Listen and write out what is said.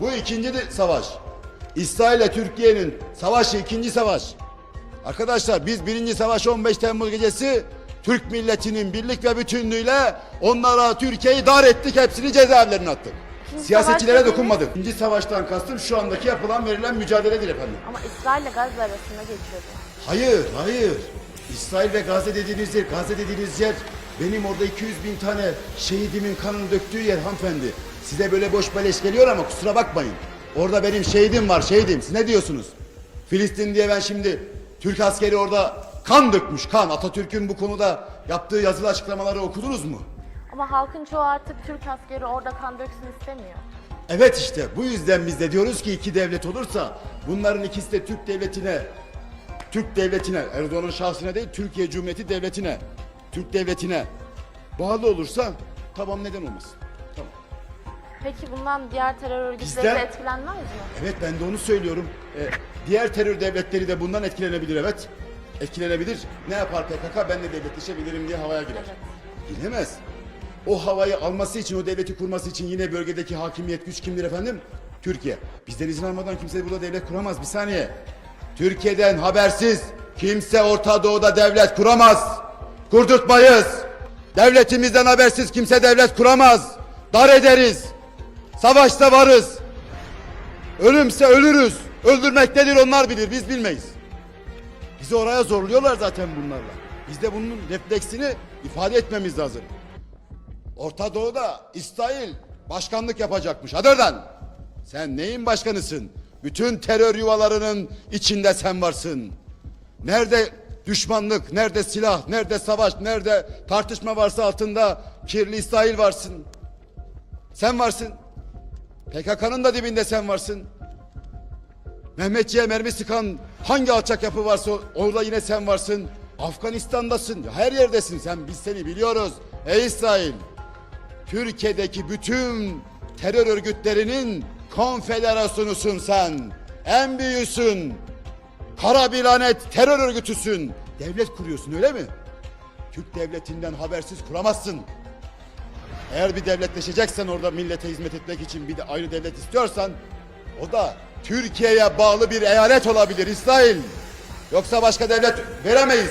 Bu ikinci de- savaş. İsrail ile Türkiye'nin savaşı ikinci savaş. Arkadaşlar biz birinci savaş 15 Temmuz gecesi Türk milletinin birlik ve bütünlüğüyle onlara Türkiye'yi dar ettik. Hepsini cezaevlerine attık. İkinci Siyasetçilere savaş dokunmadık. İkinci savaştan kastım şu andaki yapılan verilen mücadeledir efendim. Ama İsrail ile Gazze arasında geçiyordu. Hayır, hayır. İsrail ve Gazze dediğiniz yer, Gazze dediğiniz yer benim orada 200 bin tane şehidimin kanını döktüğü yer hanımefendi. Size böyle boş beleş geliyor ama kusura bakmayın. Orada benim şehidim var, şehidim. Siz ne diyorsunuz? Filistin diye ben şimdi Türk askeri orada kan dökmüş, kan. Atatürk'ün bu konuda yaptığı yazılı açıklamaları okudunuz mu? Ama halkın çoğu artık Türk askeri orada kan döksün istemiyor. Evet işte bu yüzden biz de diyoruz ki iki devlet olursa bunların ikisi de Türk devletine Türk devletine Erdoğan'ın şahsına değil Türkiye Cumhuriyeti devletine Türk devletine bağlı olursa tamam neden olmasın. Peki bundan diğer terör örgütleri Bizden- de etkilenmez mi? Evet ben de onu söylüyorum. Ee, diğer terör devletleri de bundan etkilenebilir evet. Etkilenebilir. Ne yapar PKK ben de devletleşebilirim diye havaya girer. Giremez. O havayı alması için, o devleti kurması için yine bölgedeki hakimiyet güç kimdir efendim? Türkiye. Bizden izin almadan kimse burada devlet kuramaz. Bir saniye. Türkiye'den habersiz kimse Orta Doğu'da devlet kuramaz. Kurdurtmayız. Devletimizden habersiz kimse devlet kuramaz. Dar ederiz. Savaşta varız. Ölümse ölürüz. Öldürmek nedir onlar bilir biz bilmeyiz. Bizi oraya zorluyorlar zaten bunlarla. Biz de bunun refleksini ifade etmemiz lazım. Orta Doğu'da İsrail başkanlık yapacakmış. Hadi. Sen neyin başkanısın? Bütün terör yuvalarının içinde sen varsın. Nerede düşmanlık, nerede silah, nerede savaş, nerede tartışma varsa altında kirli İsrail varsın. Sen varsın. PKK'nın da dibinde sen varsın. Mehmetçiğe mermi sıkan hangi alçak yapı varsa orada yine sen varsın. Afganistan'dasın. Her yerdesin sen. Biz seni biliyoruz. Ey İsrail. Türkiye'deki bütün terör örgütlerinin konfederasyonusun sen. En büyüsün. Kara bir lanet terör örgütüsün. Devlet kuruyorsun öyle mi? Türk devletinden habersiz kuramazsın. Eğer bir devletleşeceksen orada millete hizmet etmek için bir de ayrı devlet istiyorsan o da Türkiye'ye bağlı bir eyalet olabilir İsrail. Yoksa başka devlet veremeyiz.